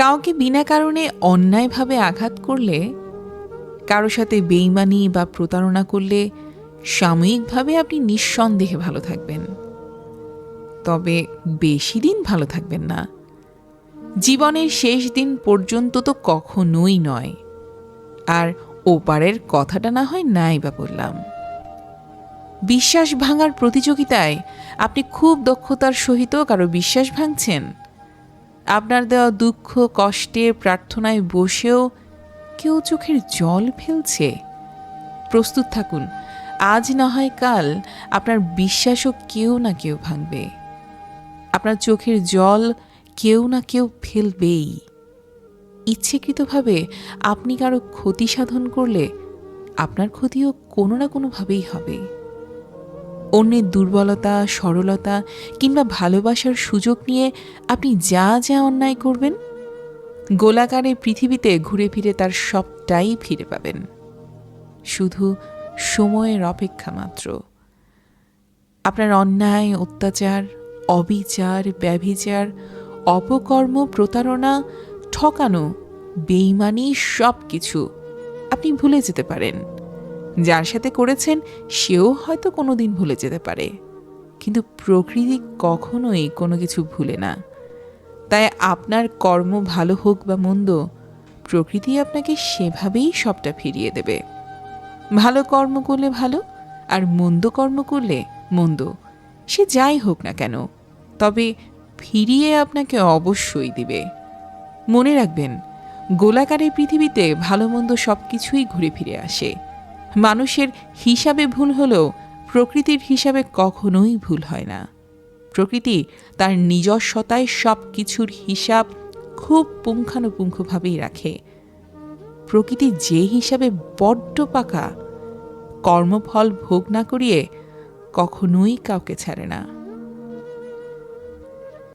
কাউকে বিনা কারণে অন্যায়ভাবে আঘাত করলে, কারও সাথে বেইমানি বা প্রতারণা করলে সাময়িকভাবে আপনি নিঃসন্দেহে ভালো থাকবেন। তবে বেশি দিন ভালো থাকবেন না। জীবনের শেষ দিন পর্যন্ত তো কখনোই নয়। আর ওপারের কথাটা না হয় নাই বা বললাম। বিশ্বাস ভাঙার প্রতিযোগিতায় আপনি খুব দক্ষতার সহিত কারও বিশ্বাস ভাঙছেন? আপনার দেওয়া দুঃখ, কষ্টে, প্রার্থনায় বসেও কেউ চোখের জল ফেলছে? প্রস্তুত থাকুন, আজ না হয় কাল আপনার বিশ্বাসও কেউ না কেউ ভাঙবে। আপনার চোখের জল কেউ না কেউ ফেলবেই। ইচ্ছেকৃতভাবে আপনি কারও ক্ষতি সাধন করলে আপনার ক্ষতিও কোনো না কোনোভাবেই হবে। অন্যের দুর্বলতা, সরলতা কিংবা ভালোবাসার সুযোগ নিয়ে আপনি যা যা অন্যায় করবেন, গোলাকারে পৃথিবীতে ঘুরে ফিরে তার সবটাই ফিরে পাবেন। শুধু সময়ের অপেক্ষা মাত্র। আপনার অন্যায়, অত্যাচার, অবিচার, ব্যভিচার, অপকর্ম, প্রতারণা, ঠকানো, বেইমানি সব কিছু আপনি ভুলে যেতে পারেন। যার সাথে করেছেন, সেও হয়তো কোনো দিন ভুলে যেতে পারে। কিন্তু প্রকৃতি কখনোই কোনো কিছু ভুলে না। তাই আপনার কর্ম ভালো হোক বা মন্দ, প্রকৃতি আপনাকে সেভাবেই সবটা ফিরিয়ে দেবে। ভালো কর্ম করলে ভালো, আর মন্দ কর্ম করলে মন্দ। সে যাই হোক না কেন, তবে ফিরিয়ে আপনাকে অবশ্যই দিবে। মনে রাখবেন গোলাকারের পৃথিবীতে ভালো মন্দ সব কিছুই ঘুরে ফিরে আসে। মানুষের হিসাবে ভুল হলেও প্রকৃতির হিসাবে কখনোই ভুল হয় না। প্রকৃতি তার নিজস্বতায় সব কিছুর হিসাব খুব পুঙ্খানুপুঙ্খভাবেই রাখে। প্রকৃতি যে হিসাবে বড্ড পাকা, কর্মফল ভোগ না করিয়ে কখনোই কাউকে ছাড়ে না।